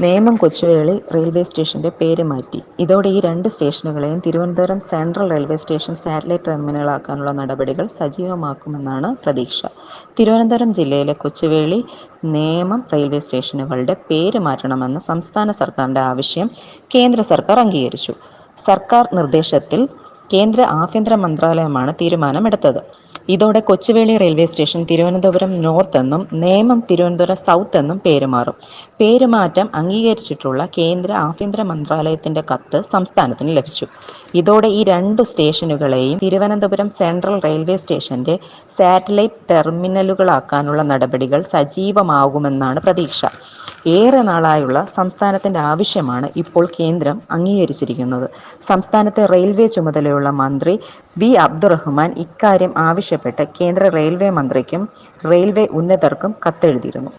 Nemom Kochuveli railway സ്റ്റേഷന്റെ പേര് മാറ്റി. ഇതോടെ ഈ രണ്ട് സ്റ്റേഷനുകളെയും Thiruvananthapuram central railway station satellite ടെർമിനലാക്കാനുള്ള നടപടികൾ സജീവമാക്കുമെന്നാണ് പ്രതീക്ഷ. തിരുവനന്തപുരം ജില്ലയിലെ കൊച്ചുവേളി നേമം റെയിൽവേ സ്റ്റേഷനുകളുടെ പേര് മാറ്റണമെന്ന സംസ്ഥാന സർക്കാരിന്റെ ആവശ്യം കേന്ദ്ര സർക്കാർ അംഗീകരിച്ചു. സർക്കാർ നിർദ്ദേശത്തിൽ കേന്ദ്ര ആഭ്യന്തര മന്ത്രാലയമാണ് തീരുമാനമെടുത്തത്. ഇതോടെ Kochuveli railway station Thiruvananthapuram north എന്നും നേമം തിരുവനന്തപുരം സൗത്ത് എന്നും പേരുമാറും പേരുമാറ്റം അംഗീകരിച്ചിട്ടുള്ള കേന്ദ്ര ആഭ്യന്തര മന്ത്രാലയത്തിന്റെ കത്ത് സംസ്ഥാനത്തിന് ലഭിച്ചു. ഇതോടെ ഈ രണ്ടു സ്റ്റേഷനുകളെയും തിരുവനന്തപുരം സെൻട്രൽ റെയിൽവേ സ്റ്റേഷന്റെ സാറ്റലൈറ്റ് ടെർമിനലുകളാക്കാനുള്ള നടപടികൾ സജീവമാകുമെന്നാണ് പ്രതീക്ഷ. ഏറെ നാളായുള്ള സംസ്ഥാനത്തിന്റെ ആവശ്യമാണ് ഇപ്പോൾ കേന്ദ്രം അംഗീകരിച്ചിരിക്കുന്നത്. സംസ്ഥാനത്തെ റെയിൽവേ ചുമതലയുള്ള മന്ത്രി വി അബ്ദുറഹ്മാൻ ഇക്കാര്യം ആവശ്യപ്പെട്ട് കേന്ദ്ര റെയിൽവേ മന്ത്രിക്കും റെയിൽവേ ഉന്നതർക്കും കത്തെഴുതിയിരുന്നു